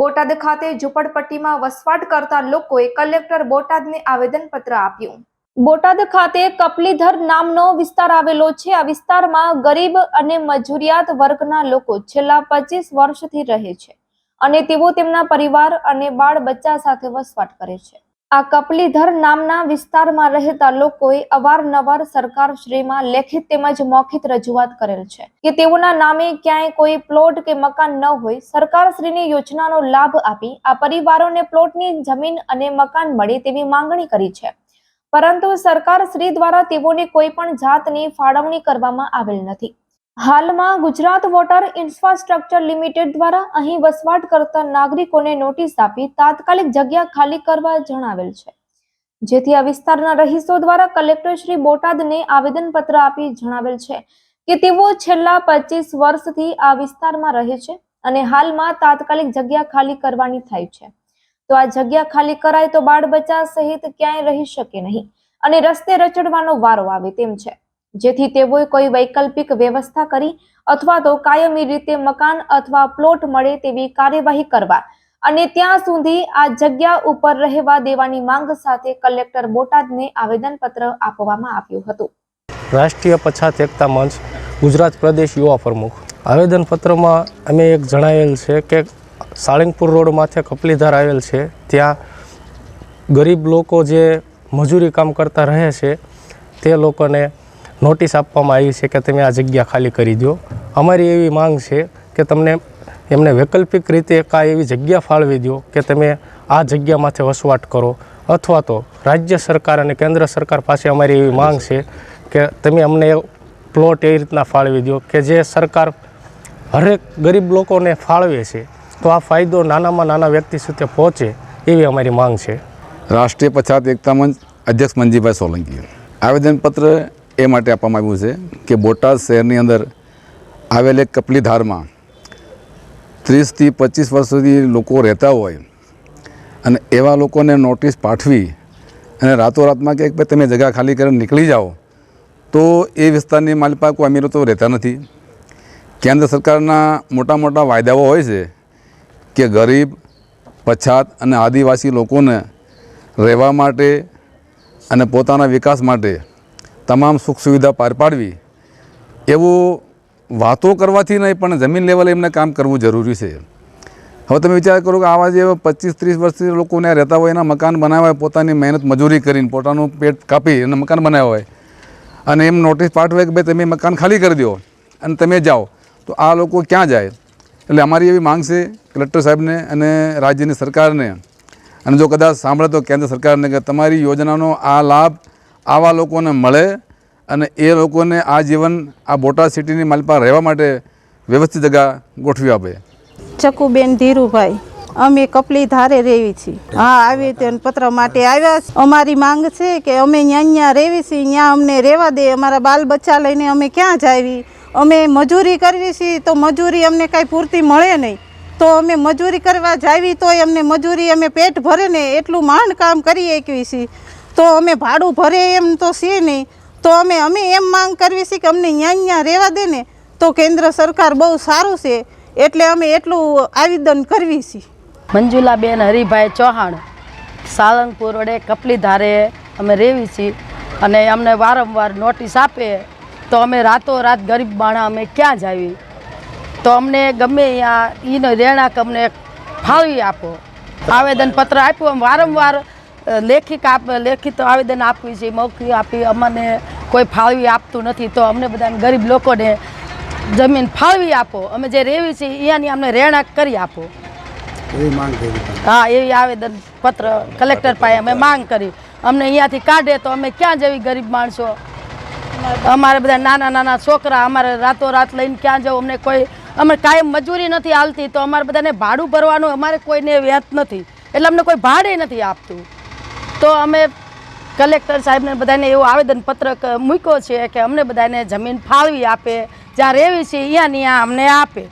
બોટાદ ખાતે ઝુંપડપટ્ટીમાં વસવાટ કરતા લોકોએ કલેક્ટર બોટાદને આવેદનપત્ર આપ્યું. બોટાદ ખાતે કપલીધર નામનો વિસ્તાર આવેલો છે. આ વિસ્તારમાં ગરીબ અને મજૂરિયાત વર્ગના લોકો છેલ્લા પચીસ વર્ષથી રહે છે અને તેઓ તેમના પરિવાર અને બાળ બચ્ચા સાથે વસવાટ કરે છે. આ કપલીધર નામના વિસ્તારમાં રહેતા લોકોએ અવારનવાર સરકારશ્રીમાં લેખિત તેમજ મૌખિત રજૂઆત કરેલ છે કે તેઓના નામે ક્યાંય કોઈ પ્લોટ કે મકાન ન હોય સરકારશ્રીની યોજનાનો લાભ આપી આ પરિવારોને પ્લોટની જમીન અને મકાન મળે તેવી માંગણી કરી છે. પરંતુ સરકાર શ્રી દ્વારા તેઓને કોઈ પણ જાતની ફાળવણી કરવામાં આવેલ નથી. હાલમાં ગુજરાત વોટર ઇન્ફ્રાસ્ટ્રક્ચર લિમિટેડ દ્વારા અહીં વસવાટ કરતા નાગરિકોને નોટિસ આપી તાત્કાલિક જગ્યા ખાલી કરવા જણાવેલ છે. જેથી આ વિસ્તારના રહીશો દ્વારા કલેક્ટર શ્રી બોટાદને આવેદનપત્ર આપી જણાવેલ છે કે તેઓ છેલ્લા પચીસ વર્ષથી આ વિસ્તારમાં રહે છે અને હાલમાં તાત્કાલિક જગ્યા ખાલી કરવાની થાય છે. તો આ જગ્યા ખાલી કરાય તો બાળ બચ્ચા સહિત ક્યાંય રહી શકે નહીં અને રસ્તે રચડવાનો વારો આવે તેમ છે. જેથી તેઓએ કોઈ વૈકલ્પિક વ્યવસ્થા કરી અથવા તો કાયમી રીતે મકાન અથવા પ્લોટ મળે તેવી કાર્યવાહી કરવા અને ત્યાં સુધી આ જગ્યા ઉપર રહેવા દેવાની માંગ સાથે કલેક્ટર બોટાદને આવેદનપત્ર આપવામાં આવ્યું હતું. રાષ્ટ્રીય પછાત એકતા મંચ, ગુજરાત પ્રદેશ યુવા પ્રમુખ. આવેદનપત્રમાં અમે એક જણાવેલ છે કે સાળંગપુર રોડ માથે કપલીધાર આવેલ છે. ત્યાં ગરીબ લોકો જે મજૂરી કામ કરતા રહે છે, તે લોકોને નોટિસ આપવામાં આવી છે કે તમે આ જગ્યા ખાલી કરી દો અમારી એવી માંગ છે કે તમને એમને વૈકલ્પિક રીતે કાંઈ એવી જગ્યા ફાળવી દો કે તમે આ જગ્યામાંથી વસવાટ કરો. અથવા તો રાજ્ય સરકાર અને કેન્દ્ર સરકાર પાસે અમારી એવી માંગ છે કે તમે અમને પ્લોટ એવી રીતના ફાળવી દો કે જે સરકાર હરેક ગરીબ લોકોને ફાળવે છે, તો આ ફાયદો નાનામાં નાના વ્યક્તિ સુધી પહોંચે એવી અમારી માંગ છે. રાષ્ટ્રીય પછાત એકતા મંચ અધ્યક્ષ મંજીભાઈ સોલંકી આવેદનપત્ર એ માટે આપવામાં આવ્યું છે કે બોટાદ શહેરની અંદર આવેલ એક કપલીધારમાં ત્રીસથી પચીસ વર્ષ સુધી લોકો રહેતા હોય અને એવા લોકોને નોટિસ પાઠવી અને રાતોરાતમાં કે ભાઈ તમે જગ્યા ખાલી કરીને નીકળી જાઓ, તો એ વિસ્તારની માલપાકો અમીરો તો રહેતા નથી. કેન્દ્ર સરકારના મોટા મોટા વાયદાઓ હોય છે કે ગરીબ, પછાત અને આદિવાસી લોકોને રહેવા માટે અને પોતાના વિકાસ માટે તમામ સુખ સુવિધા પાર પાડવી, એવું વાતો કરવાથી નહીં, પણ જમીન લેવલે એમને કામ કરવું જરૂરી છે. હવે તમે વિચાર કરો કે આવા જે પચીસ ત્રીસ વર્ષથી લોકો ત્યાં રહેતા હોય, એના મકાન બનાવ્યા હોય પોતાની મહેનત મજૂરી કરીને પોતાનું પેટ કાપી અને મકાન બનાવ્યા હોય, અને એમ નોટિસ પાઠવે કે ભાઈ તમે મકાન ખાલી કરી દો અને તમે જાઓ, તો આ લોકો ક્યાં જાય? એટલે અમારી એવી માંગ છે કલેક્ટર સાહેબને અને રાજ્યની સરકારને. અને જો કદાચ સાંભળે તો કેન્દ્ર સરકારને કે તમારી યોજનાનો આ લાભ આવા લોકોને મળે અને એ લોકોને આ જીવન આ બોટાદ સિટીની માલપા રહેવા માટે વ્યવસ્થિત જગા ગોઠવી આપે. ચકુબેન ધીરુભાઈ, અમે કપલી ધારે રહેવી છીએ. હા, આવી આવેદન પત્ર માટે આવ્યા. અમારી માંગ છે કે અમે ત્યાં ત્યાં રહેવી છીએ ત્યાં અમને રહેવા દે. અમારા બાલ બચ્ચા લઈને અમે ક્યાં જાવી? અમે મજૂરી કરવી છીએ તો મજૂરી અમને કાંઈ પૂરતી મળે નહીં. તો અમે મજૂરી કરવા જાવી તોય અમને મજૂરી અમે પેટ ભરે ને એટલું માંડ કામ કરી શકીએ છીએ. તો અમે ભાડું ભરે એમ તો છે નહીં. તો અમે અમે એમ માંગ કરવી છે કે અમને અહીંયા અહીંયા રહેવા દે ને, તો કેન્દ્ર સરકાર બહુ સારું છે. એટલે અમે એટલું આવેદન કરવી છીએ મંજુલાબેન, હરિભાઈ ચૌહાણ સાળંગપુર વડે કપલી ધારે અમે રહેવી છીએ અને અમને વારંવાર નોટિસ આપે તો અમે રાતોરાત ગરીબ બાણા અમે ક્યાં જાવી તો અમને ગમે ત્યાં એનો રહેણાંક અમને ફાળવી આપો. આવેદનપત્ર આપ્યું વારંવાર લેખિક આપ લેખિત આવેદન આપવી છે મૌખિક આપી અમને કોઈ ફાળવી આપતું નથી તો અમને બધાને ગરીબ લોકોને જમીન ફાળવી આપો. અમે જે રેવી છીએ અહીંયાની અમને રહેણાંક કરી આપો. હા એવી આવેદન પત્ર કલેક્ટર પાસે અમે માંગ કરી. અમને અહીંયાથી કાઢે તો અમે ક્યાં જવી ગરીબ માણસો? અમારે બધા નાના નાના છોકરા અમારે રાતોરાત લઈને ક્યાં જવું? અમને કોઈ અમે કાયમ મજૂરી નથી હાલતી તો અમારે બધાને ભાડું ભરવાનું અમારે કોઈને વ્યાત નથી. એટલે અમને કોઈ ભાડે નથી આપતું. તો અમે કલેક્ટર સાહેબને બધાને એવું આવેદનપત્ર મૂક્યો છે કે અમને બધાને જમીન ફાળવી આપે, જ્યાં રહેવી છે અહીંયા ત્યાં અમને આપે.